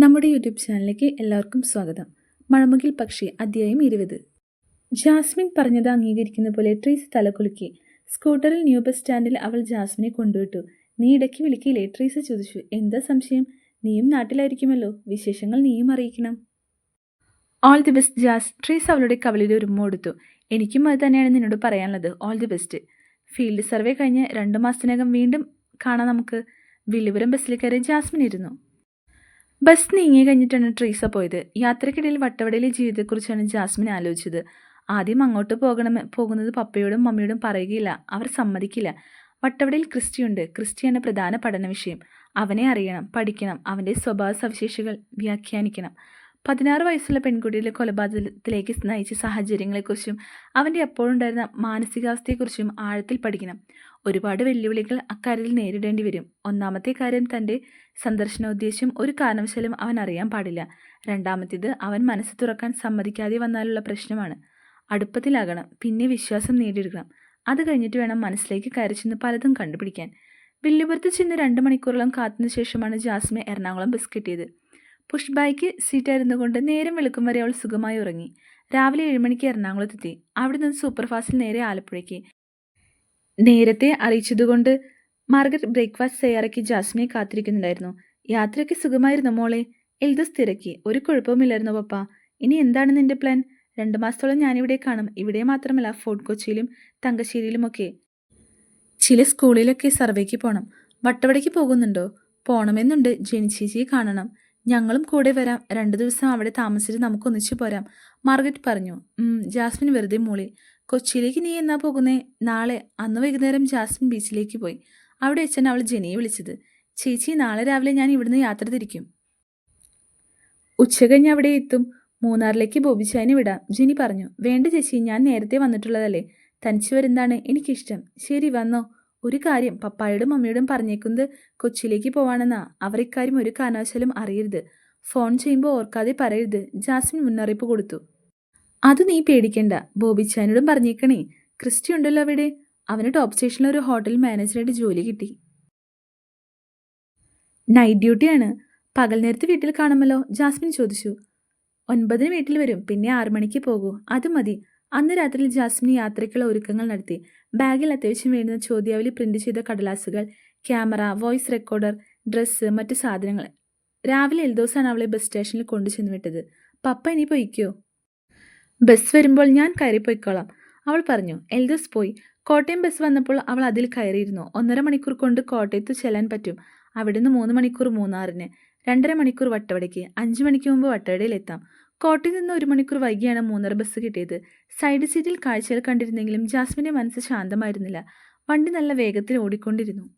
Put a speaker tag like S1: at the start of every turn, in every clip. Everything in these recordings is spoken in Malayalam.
S1: നമ്മുടെ യൂട്യൂബ് ചാനലിലേക്ക് എല്ലാവർക്കും സ്വാഗതം. മഴമുകിൽ പക്ഷി അധ്യായം ഇരുപത്. ജാസ്മിൻ പറഞ്ഞത് അംഗീകരിക്കുന്ന പോലെ ട്രീസ് തലകുലുക്കി. സ്കൂട്ടറിൽ ന്യൂ ബസ് സ്റ്റാൻഡിൽ അവൾ ജാസ്മിനെ കൊണ്ടുവിട്ടു. നീ ഇടയ്ക്ക് വിളിക്കില്ലേ ട്രീസ് ചോദിച്ചു. എന്താ സംശയം? നീയും നാട്ടിലായിരിക്കുമല്ലോ. വിശേഷങ്ങൾ നീയും അറിയിക്കണം ഓൾ ദി ബെസ്റ്റ് ജാസ് ട്രീസ് അവളുടെ കവളിൽ ഒരു ഉമ്മ കൊടുത്തു. എനിക്കും അത് തന്നെയാണ് നിന്നോട് പറയാനുള്ളത്. All the best field survey കഴിഞ്ഞ് രണ്ട് മാസത്തിനകം വീണ്ടും കാണാം നമുക്ക്. വില്ലുപുരം ബസ്സിൽ കയറി ജാസ്മിൻ ഇരുന്നു. ബസ് നീങ്ങി കഴിഞ്ഞിട്ടാണ് ട്രീസ പോയത്. യാത്രക്കിടയിൽ വട്ടവടയിലെ ജീവിതത്തെക്കുറിച്ചാണ് ജാസ്മിൻ ആലോചിച്ചത്. ആദ്യം അങ്ങോട്ട് പോകണം പോകുന്നത് പപ്പയോടും മമ്മിയോടും പറയുകയില്ല. അവർ സമ്മതിക്കില്ല. വട്ടവടയിൽ ക്രിസ്റ്റിയുണ്ട്. ക്രിസ്റ്റിയാണ് പ്രധാന പഠന വിഷയം. അവനെ അറിയണം പഠിക്കണം അവന്റെ സ്വഭാവ സവിശേഷകൾ വ്യാഖ്യാനിക്കണം. പതിനാറ് വയസ്സുള്ള പെൺകുട്ടിയുടെ കൊലപാതകത്തിലേക്ക് നയിച്ച സാഹചര്യങ്ങളെക്കുറിച്ചും അവന്റെ അപ്പോഴുണ്ടായിരുന്ന മാനസികാവസ്ഥയെക്കുറിച്ചും ആഴത്തിൽ പഠിക്കണം. ഒരുപാട് വെല്ലുവിളികൾ അക്കാര്യത്തിൽ നേരിടേണ്ടി വരും. ഒന്നാമത്തെ കാര്യം തന്റെ സന്ദർശനോദ്ദേശ്യം ഒരു കാരണവശാലും അവൻ അറിയാൻ പാടില്ല. രണ്ടാമത്തേത് അവൻ മനസ്സ് തുറക്കാൻ സമ്മതിക്കാതെ വന്നാലുള്ള പ്രശ്നമാണ്. അടുപ്പത്തിലാകണം പിന്നെ വിശ്വാസം നേടിയെടുക്കണം. അത് കഴിഞ്ഞിട്ട് വേണം മനസ്സിലേക്ക് കയറി ചെന്ന് പലതും കണ്ടുപിടിക്കാൻ. വില്ലുപുരത്ത് ചെന്ന് രണ്ട് മണിക്കൂറോളം കാത്തിന് ശേഷമാണ് ജാസ്മി എറണാകുളം ബസ് കിട്ടിയത്. പുഷ് ബൈക്ക് സീറ്റായിരുന്നു കൊണ്ട് നേരം വെളുക്കും വരെ അവൾ സുഖമായി ഉറങ്ങി. രാവിലെ ഏഴുമണിക്ക് എറണാകുളത്തെത്തി. അവിടെ നിന്ന് സൂപ്പർഫാസ്റ്റിൽ നേരെ ആലപ്പുഴയ്ക്ക്. നേരത്തെ അറിയിച്ചതുകൊണ്ട് മാർഗറ്റ് ബ്രേക്ക്ഫാസ്റ്റ് തയ്യാറാക്കി ജാസ്മിയെ കാത്തിരിക്കുന്നുണ്ടായിരുന്നു. യാത്രയ്ക്ക് സുഖമായിരുന്നു മോളെ. എൽദസ് തിരക്കി ഒരു കുഴപ്പവുമില്ലായിരുന്നു പപ്പ. ഇനി എന്താണ് നിന്റെ പ്ലാൻ? രണ്ട് മാസത്തോളം ഞാനിവിടെ കാണും. ഇവിടെ മാത്രമല്ല ഫോർട്ട് കൊച്ചിയിലും തങ്കശ്ശേരിയിലുമൊക്കെ ചില സ്കൂളിലൊക്കെ സർവേക്ക് പോകണം വട്ടവടയ്ക്ക് പോകുന്നുണ്ടോ? പോകണമെന്നുണ്ട് ജനിച്ചേച്ചിയെ കാണണം. ഞങ്ങളും കൂടെ വരാം. രണ്ടു ദിവസം അവിടെ താമസിച്ച് നമുക്കൊന്നിച്ചു പോരാം. മാർഗറ്റ് പറഞ്ഞു. ജാസ്മിൻ വെറുതെ മൂളി. കൊച്ചിയിലേക്ക് നീ എന്നാ പോകുന്നേ? നാളെ അന്ന് വൈകുന്നേരം ജാസ്മിൻ ബീച്ചിലേക്ക് പോയി. അവിടെ അച്ഛൻ അവൾ ജെനിയെ വിളിച്ചത്. ചേച്ചി നാളെ രാവിലെ ഞാൻ ഇവിടുന്ന് യാത്ര തിരിക്കും. ഉച്ചകഴിഞ്ഞ് അവിടെ എത്തും. മൂന്നാറിലേക്ക് ബോബിച്ചായനെ വിടാം. ജെനി പറഞ്ഞു വേണ്ട ചേച്ചി ഞാൻ നേരത്തെ വന്നിട്ടുള്ളതല്ലേ. തനിച്ച് വരുന്നതാണ് എനിക്കിഷ്ടം. ശരി വന്നോ. ഒരു കാര്യം പപ്പായോടും മമ്മിയോടും പറഞ്ഞേക്കുന്നത് കൊച്ചിയിലേക്ക് പോവാണെന്നാ. അവർ ഇക്കാര്യം ഒരു കാരണവശാലും അറിയരുത്. ഫോൺ ചെയ്യുമ്പോൾ ഓർക്കാതെ പറയരുത്. ജാസ്മിൻ മുന്നറിയിപ്പ് കൊടുത്തു. അത് നീ പേടിക്കണ്ട. ബോബിച്ചാനോടും പറഞ്ഞേക്കണേ. ക്രിസ്റ്റി ഉണ്ടല്ലോ അവിടെ. അവന് ടോപ്പ് സ്റ്റേഷനിൽ ഒരു ഹോട്ടൽ മാനേജറായിട്ട് ജോലി കിട്ടി. നൈറ്റ് ഡ്യൂട്ടിയാണ് പകൽ നേരത്ത് വീട്ടിൽ കാണുമല്ലോ? ജാസ്മിൻ ചോദിച്ചു. ഒൻപതിന് വീട്ടിൽ വരും. പിന്നെ ആറു മണിക്ക് പോകൂ. അത് മതി. അന്ന് രാത്രിയിൽ ജാസ്മിൻ യാത്രയ്ക്കുള്ള ഒരുക്കങ്ങൾ നടത്തി. ബാഗിൽ അത്യാവശ്യം വേണ്ടുന്ന ചോദ്യാവലി പ്രിന്റ് ചെയ്ത കടലാസുകൾ ക്യാമറ വോയിസ് റെക്കോർഡർ ഡ്രസ്സ് മറ്റ് സാധനങ്ങൾ. രാവിലെ എൽദോസാണ് അവളെ ബസ് സ്റ്റേഷനിൽ കൊണ്ടുചെന്ന് വിട്ടത്. പപ്പ ഇനി പൊയ്ക്കോ? ബസ് വരുമ്പോൾ ഞാൻ കയറിപ്പോയിക്കോളാം. അവൾ പറഞ്ഞു എൽദോസ് പോയി. കോട്ടയം ബസ് വന്നപ്പോൾ അവൾ അതിൽ കയറിയിരുന്നു. ഒന്നര മണിക്കൂർ കൊണ്ട് കോട്ടയത്ത് ചെല്ലാൻ പറ്റും. അവിടുന്ന് മൂന്ന് മണിക്കൂർ മൂന്നാറിന് രണ്ടര മണിക്കൂർ വട്ടവടയ്ക്ക് അഞ്ച് മണിക്ക് മുമ്പ് വട്ടവടയിൽ എത്താം. കോട്ടയിൽ നിന്ന് ഒരു മണിക്കൂർ വൈകിയാണ് മൂന്നര ബസ് കിട്ടിയത്. സൈഡ് സീറ്റിൽ കാഴ്ചകൾ കണ്ടിരുന്നെങ്കിലും ജാസ്മിന്റെ മനസ്സ് ശാന്തമായിരുന്നില്ല. വണ്ടി നല്ല വേഗത്തിൽ ഓടിക്കൊണ്ടിരുന്നു.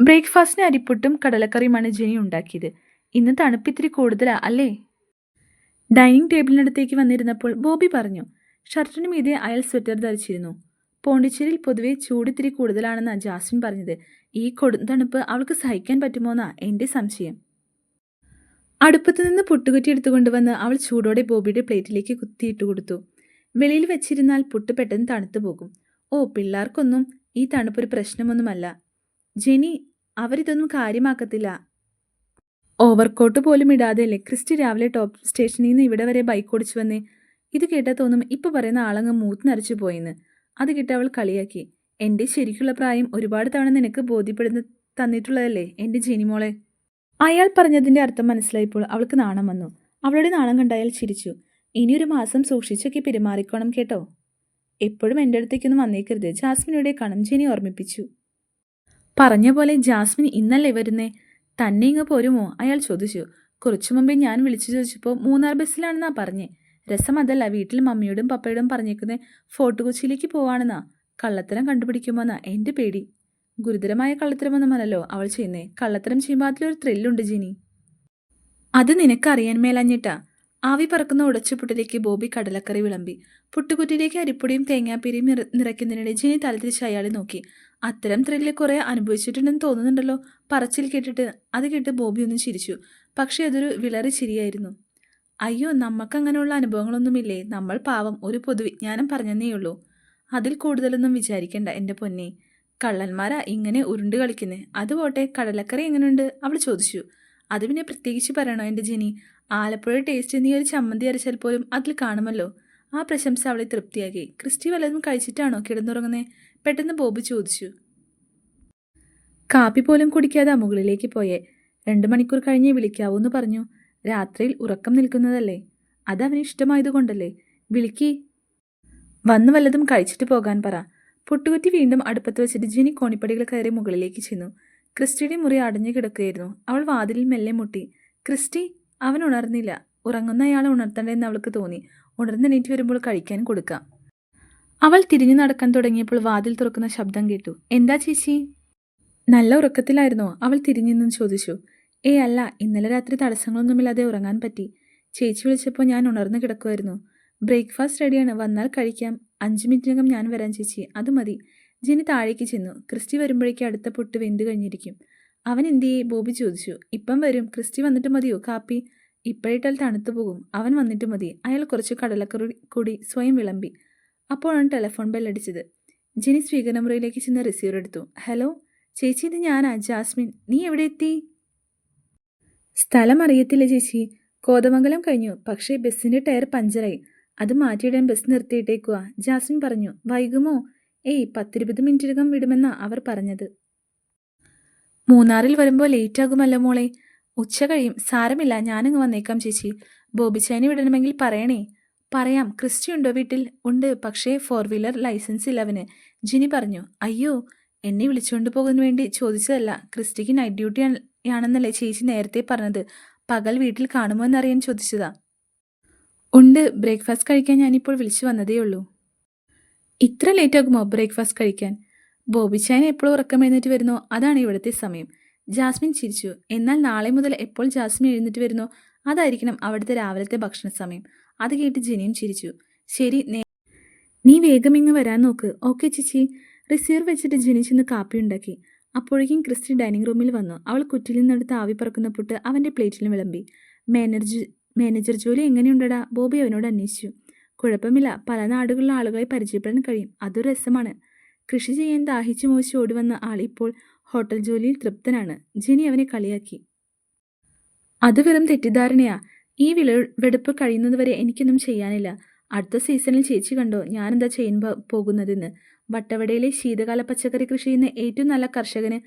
S1: ബ്രേക്ക്ഫാസ്റ്റിന് അരിപ്പൊട്ടും കടലക്കറിയുമാണ് ജെനി ഉണ്ടാക്കിയത്. ഇന്ന് തണുപ്പിത്തിരി കൂടുതലാ അല്ലേ? ഡൈനിങ് ടേബിളിനടുത്തേക്ക് വന്നിരുന്നപ്പോൾ ബോബി പറഞ്ഞു ഷർട്ടിന് മീതെ അയാൾ സ്വെറ്റർ ധരിച്ചിരുന്നു. പോണ്ടിച്ചേരിയിൽ പൊതുവെ ചൂടിത്തിരി കൂടുതലാണെന്നാണ് ജാസ്മിൻ പറഞ്ഞത്. ഈ കൊടും തണുപ്പ് അവൾക്ക് സഹിക്കാൻ പറ്റുമോന്നാ എന്റെ സംശയം. അടുപ്പത്ത് നിന്ന് പുട്ടുകുറ്റി എടുത്തുകൊണ്ടുവന്ന് അവൾ ചൂടോടെ ബോബിയുടെ പ്ലേറ്റിലേക്ക് കുത്തിയിട്ട് കൊടുത്തു. വെളിയിൽ വെച്ചിരുന്നാൽ പുട്ട് പെട്ടെന്ന് തണുത്തു പോകും. ഓ പിള്ളേർക്കൊന്നും ഈ തണുപ്പൊരു പ്രശ്നമൊന്നുമല്ല. ജെനി അവരിതൊന്നും കാര്യമാക്കത്തില്ല. ഓവർകോട്ട് പോലും ഇടാതെയല്ലേ ക്രിസ്റ്റി രാവിലെ ടോപ്പ് സ്റ്റേഷനിൽ നിന്ന് ഇവിടെ വരെ ബൈക്ക് ഓടിച്ചു വന്നേ. ഇത് കേട്ടാൽ തോന്നും ഇപ്പൊ പറയുന്ന ആളങ്ങ് മൂത്ത് നരച്ചു പോയെന്ന്. അത് കേട്ട് അവൾ കളിയാക്കി. എന്റെ ശരിക്കുള്ള പ്രായം ഒരുപാട് തവണ നിനക്ക് ബോധ്യപ്പെടുന്ന തന്നിട്ടുള്ളതല്ലേ എന്റെ ജെനിമോളെ അയാൾ പറഞ്ഞതിന്റെ അർത്ഥം മനസ്സിലായപ്പോൾ അവൾക്ക് നാണം വന്നു. അവളുടെ നാണം കണ്ടയാൽ അയാൾ ചിരിച്ചു. ഇനിയൊരു മാസം സൂക്ഷിച്ചൊക്കെ പെരുമാറിക്കോണം കേട്ടോ. എപ്പോഴും എന്റെ അടുത്തേക്കൊന്നും വന്നേക്കരുത്. ജാസ്മിനോടെ കണം ജെനി ഓർമ്മിപ്പിച്ചു. പറഞ്ഞ പോലെ ജാസ്മിൻ ഇന്നല്ലേ വരുന്നേ? തന്നെ ഇങ്ങ് പോരുമോ? അയാൾ ചോദിച്ചു. കുറച്ചു മുമ്പേ ഞാൻ വിളിച്ചു ചോദിച്ചപ്പോൾ മൂന്നാർ ബസ്സിലാണെന്നാ പറഞ്ഞേ. രസം അതല്ല വീട്ടിൽ മമ്മിയോടും പപ്പയോടും പറഞ്ഞേക്കുന്നത് ഫോർട്ട് കൊച്ചിയിലേക്ക് പോവാണെന്നാ. കള്ളത്തരം കണ്ടുപിടിക്കുമോന്നാ എന്റെ പേടി. ഗുരുതരമായ കള്ളത്തരമൊന്നുമല്ലല്ലോ അവൾ ചെയ്യുന്നേ. കള്ളത്തരം ചെയ്യുമ്പോൾ അതിലൊരു ത്രില്ലുണ്ട് ജിനി. അത് നിനക്കറിയാൻ മേലഞ്ഞിട്ടാ. ആവി പറക്കുന്ന ഉടച്ചുപുട്ടിലേക്ക് ബോബി കടലക്കറി വിളമ്പി. പുട്ടുകുറ്റിയിലേക്ക് അരിപ്പൊടിയും തേങ്ങാപ്പീരിയും നിറ നിറയ്ക്കുന്നതിനിടെ ജിനി തലതിരിച്ച് അയാളെ നോക്കി. അത്തരം ത്രില്ല് കുറെ അനുഭവിച്ചിട്ടുണ്ടെന്ന് തോന്നുന്നുണ്ടല്ലോ. പറച്ചിൽ കേട്ടിട്ട് അത് കേട്ട് ബോബി ഒന്ന് ചിരിച്ചു. പക്ഷെ അതൊരു വിളറി ചിരിയായിരുന്നു. അയ്യോ നമുക്കങ്ങനെയുള്ള അനുഭവങ്ങളൊന്നുമില്ലേ? നമ്മൾ പാവം ഒരു പൊതുവിജ്ഞാനം പറഞ്ഞെന്നേയുള്ളൂ. അതിൽ കൂടുതലൊന്നും വിചാരിക്കണ്ട എന്റെ പൊന്നെ. കള്ളന്മാരാ ഇങ്ങനെ ഉരുണ്ട് കളിക്കുന്നേ. അത് പോട്ടെ കടലക്കറി എങ്ങനെയുണ്ട് അവൾ ചോദിച്ചു. അത് പിന്നെ പ്രത്യേകിച്ച് പറയണോ എന്റെ ജിനി? ആലപ്പുഴ ടേസ്റ്റ് നീ ഒരു ചമ്മന്തി അരച്ചാൽ പോലും അതിൽ കാണുമല്ലോ. ആ പ്രശംസ അവളെ തൃപ്തിയാക്കി. ക്രിസ്റ്റി വല്ലതും കഴിച്ചിട്ടാണോ കിടന്നുറങ്ങുന്നേ? പെട്ടെന്ന് ബോബ് ചോദിച്ചു. കാപ്പി പോലും കുടിക്കാതെ മുകളിലേക്ക് പോയേ. രണ്ട് മണിക്കൂർ കഴിഞ്ഞേ വിളിക്കാവൂ എന്ന് പറഞ്ഞു. രാത്രിയിൽ ഉറക്കം നിൽക്കുന്നതല്ലേ. അത് അവന് ഇഷ്ടമായതുകൊണ്ടല്ലേ. വിളിക്കി. വന്ന് വല്ലതും കഴിച്ചിട്ട് പോകാൻ പറ. പൊട്ടുകുറ്റി വീണ്ടും അടുപ്പത്ത് വെച്ചിട്ട് ജിനി കോണിപ്പടികൾ കയറി മുകളിലേക്ക് ചെന്നു. ക്രിസ്റ്റിയുടെ മുറി അടഞ്ഞു കിടക്കുകയായിരുന്നു. അവൾ വാതിലിൽ മെല്ലെ മുട്ടി. ക്രിസ്റ്റി അവൻ ഉണർന്നില്ല. ഉറങ്ങുന്ന അയാളെ ഉണർത്തണ്ടെന്ന് അവൾക്ക് തോന്നി. ഉണർന്നെണീറ്റ് വരുമ്പോൾ കഴിക്കാൻ കൊടുക്കാം. അവൾ തിരിഞ്ഞു നടക്കാൻ തുടങ്ങിയപ്പോൾ വാതിൽ തുറക്കുന്ന ശബ്ദം കേട്ടു. എന്താ ചേച്ചി? നല്ല ഉറക്കത്തിലായിരുന്നോ. അവൾ തിരിഞ്ഞു നിന്ന് ചോദിച്ചു. ഏ അല്ല ഇന്നലെ രാത്രി തടസ്സങ്ങളൊന്നുമില്ലാതെ ഉറങ്ങാൻ പറ്റി. ചേച്ചി വിളിച്ചപ്പോൾ ഞാൻ ഉണർന്നു കിടക്കുമായിരുന്നു ബ്രേക്ക്ഫാസ്റ്റ് റെഡിയാണ്. വന്നാൽ കഴിക്കാം. അഞ്ച് മിനിറ്റിനകം ഞാൻ വരാൻ ചേച്ചി. അത് മതി. ജിനി താഴേക്ക് ചെന്നു. ക്രിസ്റ്റി വരുമ്പോഴേക്കും അടുത്ത പൊട്ട് വെന്ത് കഴിഞ്ഞിരിക്കും. അവൻ എന്തിയെ? ബോബി ചോദിച്ചു. ഇപ്പം വരും. ക്രിസ്റ്റി വന്നിട്ട് മതിയോ കാപ്പി? ഇപ്പോഴിട്ടാൽ തണുത്തു പോകും. അവൻ വന്നിട്ട് മതി. അയാൾ കുറച്ച് കടലക്കറി കൂടി സ്വയം വിളമ്പി. അപ്പോഴാണ് ടെലിഫോൺ ബെല്ലടിച്ചത് ജിനി സ്വീകരണ മുറിയിലേക്ക് ചെന്ന് റിസീവർ എടുത്തു. ഹലോ ചേച്ചി ഇത് ഞാനാ. ജാസ്മിൻ നീ എവിടെ എത്തി? സ്ഥലം അറിയത്തില്ല ചേച്ചി. കോതമംഗലം കഴിഞ്ഞു. പക്ഷേ ബസ്സിന്റെ ടയർ പഞ്ചറായി. അത് മാറ്റിയിടാൻ ബസ് നിർത്തിയിട്ടേക്കുക ജാസ്മിൻ പറഞ്ഞു. വൈകുമോ? ഏയ് പത്തിരുപത് മിനിറ്റിനകം വിടുമെന്നാ അവർ പറഞ്ഞത്. മൂന്നാറിൽ വരുമ്പോൾ ലേറ്റ് ആകുമല്ലോ മോളെ. ഉച്ച കഴിയും. സാരമില്ല ഞാനങ്ങ് വന്നേക്കാം ചേച്ചി. ബോബിച്ചേനെ വിടണമെങ്കിൽ പറയണേ. പറയാം ക്രിസ്റ്റി ഉണ്ടോ വീട്ടിൽ? ഉണ്ട് പക്ഷേ ഫോർ വീലർ ലൈസൻസ് ഇല്ല അവന്. ജിനി പറഞ്ഞു അയ്യോ എന്നെ വിളിച്ചുകൊണ്ട് പോകുന്നതിന് വേണ്ടി ചോദിച്ചതല്ല ക്രിസ്റ്റിക്ക് നൈറ്റ് ഡ്യൂട്ടി ആണെന്നല്ലേ ചേച്ചി നേരത്തെ പറഞ്ഞത്. പകൽ വീട്ടിൽ കാണുമോ എന്നറിയാൻ ചോദിച്ചതാ. ഉണ്ട് ബ്രേക്ക്ഫാസ്റ്റ് കഴിക്കാൻ ഞാനിപ്പോൾ വിളിച്ചു വന്നതേ ഉള്ളൂ. ഇത്ര ലേറ്റ് ആകുമോ ബ്രേക്ക്ഫാസ്റ്റ് കഴിക്കാൻ? ബോബി ചായന എപ്പോഴും ഉറക്കം എഴുന്നേറ്റ് വരുന്നോ? അതാണ് ഇവിടുത്തെ സമയം. ജാസ്മിൻ ചിരിച്ചു. എന്നാൽ നാളെ മുതൽ എപ്പോൾ ജാസ്മിൻ എഴുന്നേറ്റ് വരുന്നോ? അതായിരിക്കണം അവിടുത്തെ രാവിലത്തെ ഭക്ഷണ സമയം അത് കേട്ട് ജിനിയും ചിരിച്ചു. ശരി നേ വേഗം ഇങ്ങ് വരാൻ നോക്ക്. ഓക്കെ ചേച്ചി. റിസീവർ വെച്ചിട്ട് ജിനി ചെന്ന് കാപ്പി ഉണ്ടാക്കി. അപ്പോഴേക്കും ക്രിസ്റ്റി ഡൈനിങ് റൂമിൽ വന്നു. അവൾ കുറ്റിയിൽ നിന്നെടുത്ത് ആവി പറക്കുന്ന പുട്ട് അവന്റെ പ്ലേറ്റിലും വിളമ്പി. മാനേജർ മാനേജർ ജോലി എങ്ങനെയുണ്ടടാ? ബോബി അവനോട് അന്വേഷിച്ചു. കുഴപ്പമില്ല. പല നാടുകളിലെ ആളുകളെ പരിചയപ്പെടാൻ കഴിയും. അതൊരു രസമാണ്. കൃഷി ചെയ്യാൻ ദാഹിച്ചു മോശി ഓടി വന്ന ആൾ ഇപ്പോൾ ഹോട്ടൽ ജോലിയിൽ തൃപ്തനാണ്. ജിനി അവനെ കളിയാക്കി. അത് വെറും തെറ്റിദ്ധാരണയാ. ഈ വിളവെടുപ്പ് കഴിയുന്നതുവരെ എനിക്കൊന്നും ചെയ്യാനില്ല. അടുത്ത സീസണിൽ ചേച്ചി കണ്ടോ? ഞാനെന്താ ചെയ്യാൻ പോകുന്നതെന്ന്? വട്ടവടയിലെ ശീതകാല പച്ചക്കറി കൃഷി ചെയ്യുന്ന ഏറ്റവും നല്ല കർഷകന്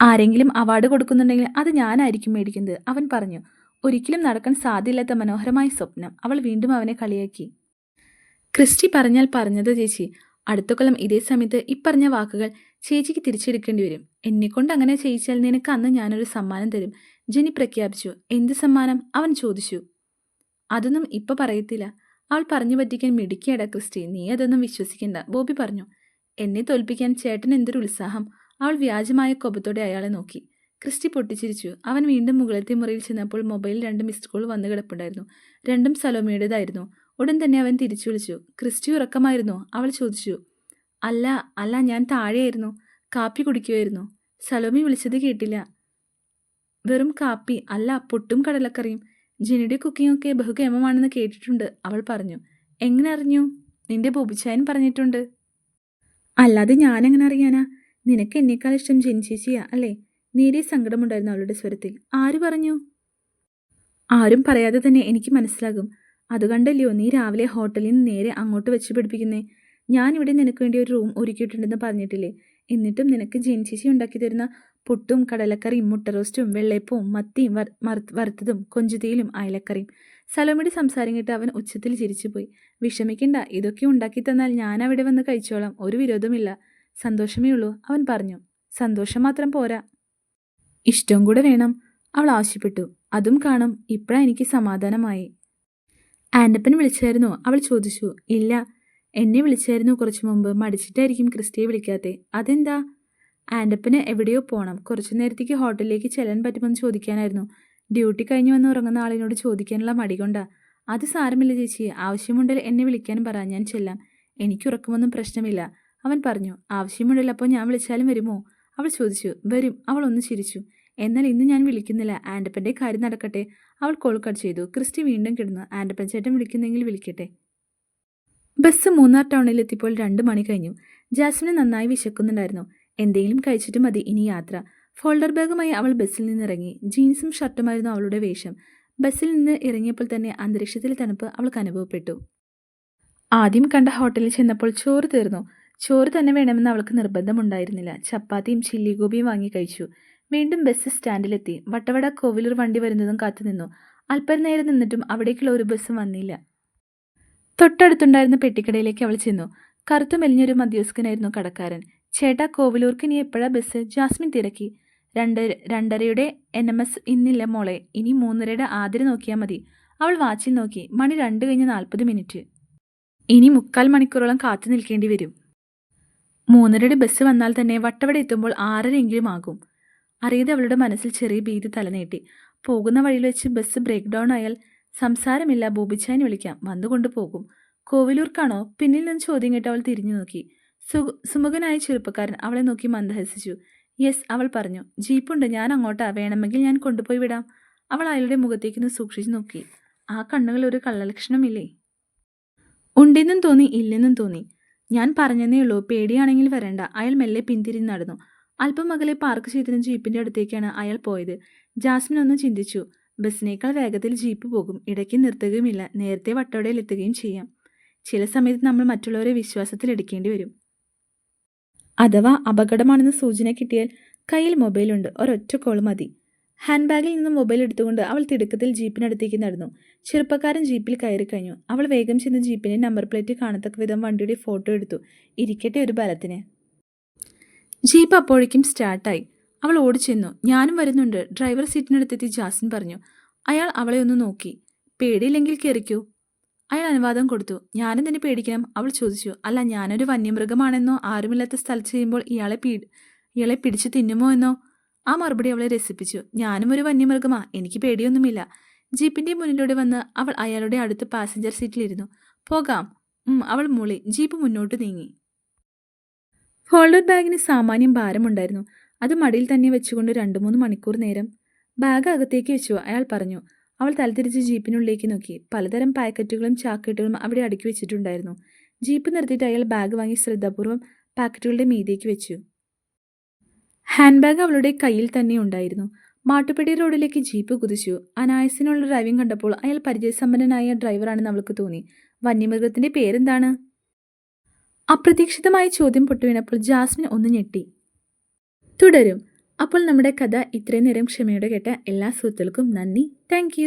S1: ആരെങ്കിലും അവാർഡ് കൊടുക്കുന്നുണ്ടെങ്കിൽ അത് ഞാനായിരിക്കും മേടിക്കുന്നത് അവൻ പറഞ്ഞു. ഒരിക്കലും നടക്കാൻ സാധ്യമില്ലാത്ത മനോഹരമായ സ്വപ്നം. അവൾ വീണ്ടും അവനെ കളിയാക്കി. ക്രിസ്റ്റി പറഞ്ഞാൽ പറഞ്ഞത് ചേച്ചി. അടുത്ത കൊല്ലം ഇതേ സമയത്ത് ഇപ്പറഞ്ഞ വാക്കുകൾ ചേച്ചിക്ക് തിരിച്ചെടുക്കേണ്ടി വരും. എന്നെക്കൊണ്ട് അങ്ങനെ ചെയ്യിച്ചാൽ നിനക്ക് അന്ന് ഞാനൊരു സമ്മാനം തരും. ജെനി പ്രഖ്യാപിച്ചു. എന്ത് സമ്മാനം? അവൻ ചോദിച്ചു. അതൊന്നും ഇപ്പൊ പറയത്തില്ല. അവൾ പറഞ്ഞു പറ്റിക്കാൻ മിടുക്കിയടാ ക്രിസ്റ്റി. നീ അതൊന്നും വിശ്വസിക്കണ്ട. ബോബി പറഞ്ഞു. എന്നെ തോൽപ്പിക്കാൻ ചേട്ടൻ എന്തൊരു ഉത്സാഹം. അവൾ വ്യാജമായ കോപത്തോടെ അയാളെ നോക്കി. ക്രിസ്റ്റി പൊട്ടിച്ചിരിച്ചു. അവൻ വീണ്ടും മുകളിലത്തെ മുറിയിൽ ചെന്നപ്പോൾ മൊബൈലിൽ രണ്ട് മിസ്ഡ് കോൾ വന്നു കിടപ്പുണ്ടായിരുന്നു. രണ്ടും സലോമിയുടേതായിരുന്നു. ഉടൻ തന്നെ അവൻ തിരിച്ചു വിളിച്ചു. ക്രിസ്റ്റി ഉറക്കമായിരുന്നു? അവൾ ചോദിച്ചു. അല്ല അല്ല ഞാൻ താഴെയായിരുന്നു. കാപ്പി കുടിക്കുമായിരുന്നു സലോമി വിളിച്ചത് കേട്ടില്ല. വെറും കാപ്പി അല്ല പൊട്ടും കടലക്കറിയും. ജിനിയുടെ കുക്കിംഗ് ഒക്കെ ബഹുഗമമാണെന്ന് കേട്ടിട്ടുണ്ട് അവൾ പറഞ്ഞു. എങ്ങനെ അറിഞ്ഞു? നിന്റെ ബോബിച്ചായൻ പറഞ്ഞിട്ടുണ്ട്. അല്ലാതെ ഞാനെങ്ങനെ അറിയാനാ? നിനക്ക് എന്നേക്കാൾ ഇഷ്ടം ജിൻചേച്ചിയാ ചേച്ചിയാ അല്ലേ? നേരിയ സങ്കടമുണ്ടായിരുന്നു അവളുടെ സ്വരത്തിൽ. ആര് പറഞ്ഞു? ആരും പറയാതെ തന്നെ എനിക്ക് മനസ്സിലാകും. അതുകണ്ടല്ലയോ നീ രാവിലെ ഹോട്ടലിൽ നിന്ന് നേരെ അങ്ങോട്ട് വെച്ച് പിടിപ്പിക്കുന്നേ? ഞാനിവിടെ നിനക്ക് വേണ്ടി ഒരു റൂം ഒരുക്കിയിട്ടുണ്ടെന്ന് പറഞ്ഞിട്ടില്ലേ? എന്നിട്ടും നിനക്ക് ജിൻചേച്ചി ഉണ്ടാക്കി തരുന്ന പുട്ടും കടലക്കറിയും മുട്ട റോസ്റ്റും വെള്ളയപ്പവും മത്തിയും വറുത്തതും കൊഞ്ചുതീയിലും അയലക്കറിയും. സലോമിയുടെ സംസാരം കേട്ട് അവൻ ഉച്ചത്തിൽ ചിരിച്ചുപോയി. വിഷമിക്കണ്ട ഇതൊക്കെ ഉണ്ടാക്കി തന്നാൽ ഞാൻ അവിടെ വന്ന് കഴിച്ചോളാം ഒരു വിരോധമില്ല. സന്തോഷമേ ഉള്ളൂ അവൻ പറഞ്ഞു. സന്തോഷം മാത്രം പോരാ. ഇഷ്ടം കൂടെ വേണം. അവൾ ആവശ്യപ്പെട്ടു. അതും കാണും ഇപ്പഴാ എനിക്ക് സമാധാനമായി. ആൻഡപ്പൻ വിളിച്ചായിരുന്നു? അവൾ ചോദിച്ചു. ഇല്ല. എന്നെ വിളിച്ചായിരുന്നു കുറച്ചു മുമ്പ്? മടിച്ചിട്ടായിരിക്കും ക്രിസ്റ്റിയെ വിളിക്കാത്തെ. അതെന്താ? ആൻഡപ്പന് എവിടെയോ പോകണം കുറച്ചു നേരത്തേക്ക് ഹോട്ടലിലേക്ക് ചെല്ലാൻ പറ്റുമെന്ന് ചോദിക്കാനായിരുന്നു. ഡ്യൂട്ടി കഴിഞ്ഞു വന്ന് ഉറങ്ങുന്ന ആളിനോട് ചോദിക്കാനുള്ള മടി കൊണ്ടാ. അത് സാരമില്ല ചേച്ചി. ആവശ്യമുണ്ടെങ്കിൽ എന്നെ വിളിക്കാൻ പറ. ഞാൻ ചെല്ലാം. എനിക്ക് ഉറക്കമൊന്നും പ്രശ്നമില്ല. അവൻ പറഞ്ഞു. ആവശ്യമുണ്ടല്ലോ അപ്പോൾ ഞാൻ വിളിച്ചാലും വരുമോ? അവൾ ചോദിച്ചു. വരും. അവൾ ഒന്ന് ചിരിച്ചു. എന്നാൽ ഇന്ന് ഞാൻ വിളിക്കുന്നില്ല. ആൻഡപ്പന്റെ കാര്യം നടക്കട്ടെ. അവൾ കോൾ കട്ട് ചെയ്തു. ക്രിസ്റ്റി വീണ്ടും കിടന്നു. ആൻഡപ്പൻ ചേട്ടൻ വിളിക്കുന്നെങ്കിൽ വിളിക്കട്ടെ. ബസ് മൂന്നാർ ടൗണിലെത്തിയപ്പോൾ രണ്ട് മണി കഴിഞ്ഞു. ജാസ്മിന് നന്നായി വിശക്കുന്നുണ്ടായിരുന്നു. എന്തെങ്കിലും കഴിച്ചിട്ട് മതി ഇനി യാത്ര. ഫോൾഡർ ബാഗുമായി അവൾ ബസ്സിൽ നിന്നിറങ്ങി. ജീൻസും ഷർട്ടുമായിരുന്നു അവളുടെ വേഷം. ബസ്സിൽ നിന്ന് ഇറങ്ങിയപ്പോൾ തന്നെ അന്തരീക്ഷത്തിലെ തണുപ്പ് അവൾക്ക് അനുഭവപ്പെട്ടു. ആദ്യം കണ്ട ഹോട്ടലിൽ ചെന്നപ്പോൾ ചോറ് തീർന്നു. ചോറ് തന്നെ വേണമെന്ന് അവൾക്ക് നിർബന്ധമുണ്ടായിരുന്നില്ല. ചപ്പാത്തിയും ചില്ലി ഗോപിയും വാങ്ങി കഴിച്ചു. വീണ്ടും ബസ് സ്റ്റാൻഡിലെത്തി. വട്ടവട കോവിലൂർ വണ്ടി വരുന്നതും കാത്തുനിന്നു. അല്പം നേരം നിന്നിട്ടും അവിടേക്കുള്ള ഒരു ബസ്സും വന്നില്ല. തൊട്ടടുത്തുണ്ടായിരുന്ന പെട്ടിക്കടയിലേക്ക് അവൾ ചെന്നു. കറുത്തു മെലിഞ്ഞൊരു മധ്യസ്കനായിരുന്നു കടക്കാരൻ. ചേട്ടാ കോവിലൂർക്ക് ഇനി എപ്പോഴാ ബസ്? ജാസ്മിൻ തിരക്കി. രണ്ട് രണ്ടരയുടെ എൻ എം എസ് ഇന്നില്ല മോളെ. ഇനി മൂന്നരയുടെ ആതിര നോക്കിയാൽ മതി. അവൾ വാച്ചിൽ നോക്കി. മണി രണ്ട് കഴിഞ്ഞ് നാൽപ്പത് മിനിറ്റ്. ഇനി മുക്കാൽ മണിക്കൂറോളം കാത്തു നിൽക്കേണ്ടി വരും. മൂന്നരയുടെ ബസ് വന്നാൽ തന്നെ വട്ടവട എത്തുമ്പോൾ ആറരയെങ്കിലും ആകും. അറിയാതെ അവളുടെ മനസ്സിൽ ചെറിയ ഭീതി തലനീട്ടി. പോകുന്ന വഴിയിൽ വെച്ച് ബസ് ബ്രേക്ക് ഡൗൺ ആയാൽ സംസാരമില്ല. ബോബിച്ചാൻ വിളിക്കാം. വന്നുകൊണ്ട് പോകും. കോവിലൂർക്കാണോ? പിന്നിൽ നിന്ന് ചോദ്യം കേട്ട് അവൾ തിരിഞ്ഞു നോക്കി. സുമുഖനായ ചെറുപ്പക്കാരൻ അവളെ നോക്കി മന്ദഹസിച്ചു. യെസ് അവൾ പറഞ്ഞു. ജീപ്പുണ്ട്. ഞാൻ അങ്ങോട്ടാ. വേണമെങ്കിൽ ഞാൻ കൊണ്ടുപോയി വിടാം. അവൾ അയാളുടെ മുഖത്തേക്ക് ഒന്ന് സൂക്ഷിച്ചു നോക്കി. ആ കണ്ണുകൾ ഒരു കള്ളലക്ഷണമില്ലേ? ഉണ്ടെന്നും തോന്നി ഇല്ലെന്നും തോന്നി. ഞാൻ പറഞ്ഞതേ ഉള്ളൂ. പേടിയാണെങ്കിൽ വരണ്ട. അയാൾ മെല്ലെ പിന്തിരിഞ്ഞ് നടന്നു. അല്പം അകലെ പാർക്ക് ചെയ്തിരുന്ന ജീപ്പിന്റെ അടുത്തേക്കാണ് അയാൾ പോയത്. ജാസ്മിൻ ഒന്ന് ചിന്തിച്ചു. ബസ്സിനേക്കാൾ വേഗത്തിൽ ജീപ്പ് പോകും. ഇടയ്ക്ക് നിർത്തുകയുമില്ല. നേരത്തെ വട്ടോടയിൽ എത്തുകയും ചെയ്യാം. ചില സമയത്ത് നമ്മൾ മറ്റുള്ളവരെ വിശ്വാസത്തിൽ എടുക്കേണ്ടി വരും. അഥവാ അപകടമാണെന്ന് സൂചന കിട്ടിയാൽ കയ്യിൽ മൊബൈലുണ്ട്. ഒരൊറ്റ കോൾ മതി. ഹാൻഡ് ബാഗിൽ നിന്ന് മൊബൈൽ എടുത്തുകൊണ്ട് അവൾ തിടുക്കത്തിൽ ജീപ്പിനടുത്തേക്ക് നടന്നു. ചെറുപ്പക്കാരൻ ജീപ്പിൽ കയറി കഴിഞ്ഞു. അവൾ വേഗം ചെന്ന് ജീപ്പിന്റെ നമ്പർ പ്ലേറ്റ് കാണത്തക്ക വിധം വണ്ടിയുടെ ഫോട്ടോ എടുത്തു. ഇരിക്കട്ടെ ഒരു ബലത്തിന്. ജീപ്പ് അപ്പോഴേക്കും സ്റ്റാർട്ടായി അവൾ ഓടിച്ചെന്നു ഞാനും വരുന്നുണ്ട്. ഡ്രൈവർ സീറ്റിനടുത്തെത്തി ജാസിൻ പറഞ്ഞു. അയാൾ അവളെ ഒന്ന് നോക്കി. പേടിയില്ലെങ്കിൽ കയറിക്കൂ അയാൾ അനുവാദം കൊടുത്തു. ഞാനും തന്നെ പേടിക്കണം? അവൾ ചോദിച്ചു. അല്ല ഞാനൊരു വന്യമൃഗമാണെന്നോ ആരുമില്ലാത്ത സ്ഥലത്ത് ചെയ്യുമ്പോൾ ഇയാളെ പീ ഇയാളെ പിടിച്ചു തിന്നുമോ എന്നോ? ആ മറുപടി അവളെ രസിപ്പിച്ചു. ഞാനും ഒരു വന്യമൃഗമാ. എനിക്ക് പേടിയൊന്നുമില്ല. ജീപ്പിന്റെ മുന്നിലൂടെ വന്ന് അവൾ അയാളുടെ അടുത്ത് പാസഞ്ചർ സീറ്റിലിരുന്നു. പോകാം. അവൾ മൂളി. ജീപ്പ് മുന്നോട്ട് നീങ്ങി. ഫോൾഡർ ബാഗിന് സാമാന്യം ഭാരമുണ്ടായിരുന്നു. അത് മടിയിൽ തന്നെ വെച്ചുകൊണ്ട് രണ്ട് മൂന്ന് മണിക്കൂർ നേരം ബാഗ് അകത്തേക്ക് വെച്ചു. അയാൾ പറഞ്ഞു അവൾ തലതിരിച്ച് ജീപ്പിനുള്ളിലേക്ക് നോക്കി. പലതരം പാക്കറ്റുകളും ചാക്കറ്റുകളും അവിടെ അടുക്കി വെച്ചിട്ടുണ്ടായിരുന്നു. ജീപ്പ് നിർത്തിയിട്ട് അയാൾ ബാഗ് വാങ്ങി ശ്രദ്ധാപൂർവം പാക്കറ്റുകളുടെ മീതേക്ക് വെച്ചു. ഹാൻഡ് ബാഗ് അവളുടെ കയ്യിൽ തന്നെ ഉണ്ടായിരുന്നു. മാട്ടുപെട്ടി റോഡിലേക്ക് ജീപ്പ് കുതിച്ചു. അനായസിനുള്ള ഡ്രൈവിംഗ് കണ്ടപ്പോൾ അയാൾ പരിചയസമ്പന്നനായ ഡ്രൈവറാണെന്ന് അവൾക്ക് തോന്നി. വന്യമൃഗത്തിന്റെ പേരെന്താണ്? അപ്രതീക്ഷിതമായ ചോദ്യം പൊട്ടുവീണപ്പോൾ ജാസ്മിൻ ഒന്ന് ഞെട്ടി. തുടരും. അപ്പോൾ നമ്മുടെ കഥ ഇത്രയും നേരം ക്ഷമയോടെ കേട്ട എല്ലാ സുഹൃത്തുക്കൾക്കും നന്ദി. താങ്ക്